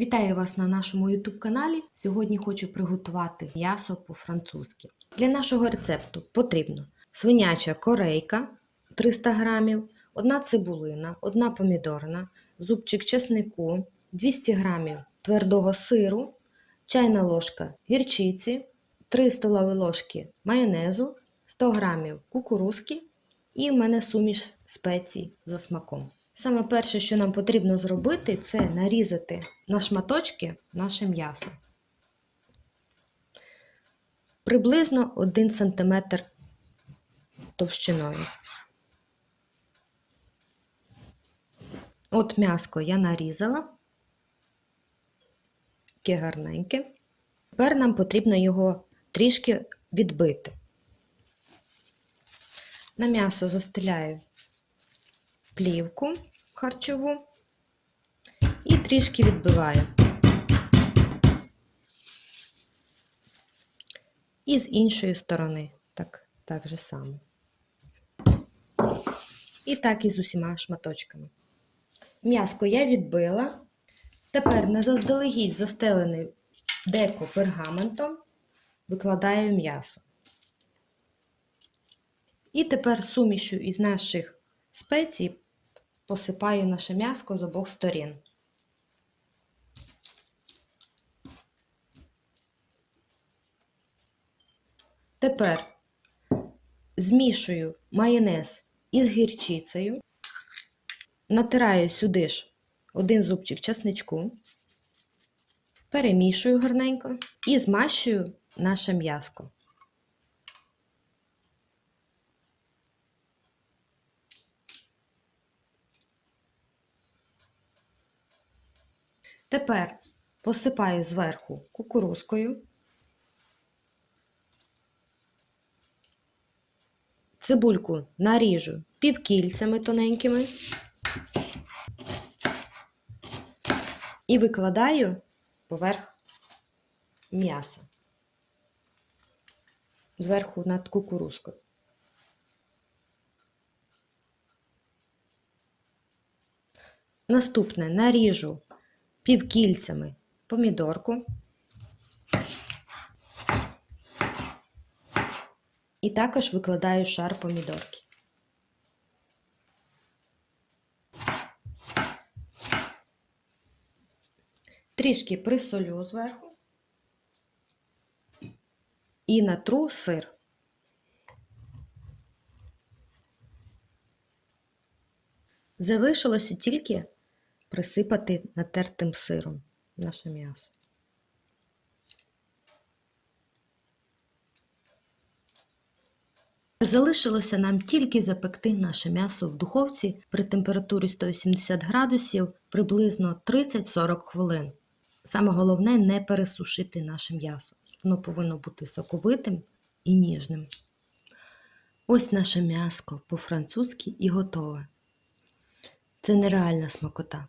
Вітаю вас на нашому YouTube каналі. Сьогодні хочу приготувати м'ясо по-французьки. Для нашого рецепту потрібно свиняча корейка 300 г, одна цибулина, одна помідорна, зубчик чеснику, 200 г твердого сиру, чайна ложка гірчиці, 3 столові ложки майонезу, 100 г кукурузки і в мене суміш спецій за смаком. Саме перше, що нам потрібно зробити, це нарізати на шматочки наше м'ясо. Приблизно 1 см товщиною. От м'яско я нарізала, таке гарненьке. Тепер нам потрібно його трішки відбити. На м'ясо застеляю плівку харчову і трішки відбиваю. І з іншої сторони так, так же само. І так і з усіма шматочками. М'яско я відбила. Тепер на заздалегідь застелений деко пергаментом викладаю м'ясо. І тепер сумішю із наших спецій посипаю наше м'яско з обох сторін. Тепер змішую майонез із гірчицею, натираю сюди ж один зубчик часничку, перемішую гарненько і змащую наше м'яско. Тепер посипаю зверху кукурузкою, цибульку наріжу півкільцями тоненькими. І викладаю поверх м'яса, зверху над кукурузкою. Наступне наріжу півкільцями помідорку. І також викладаю шар помідорки. Трішки присолю зверху і натру сир. Залишилося тільки присипати натертим сиром наше м'ясо. Залишилося нам тільки запекти наше м'ясо в духовці при температурі 180 градусів приблизно 30-40 хвилин. Саме головне не пересушити наше м'ясо. Воно повинно бути соковитим і ніжним. Ось наше м'яско по-французьки і готове. Це нереальна смакота.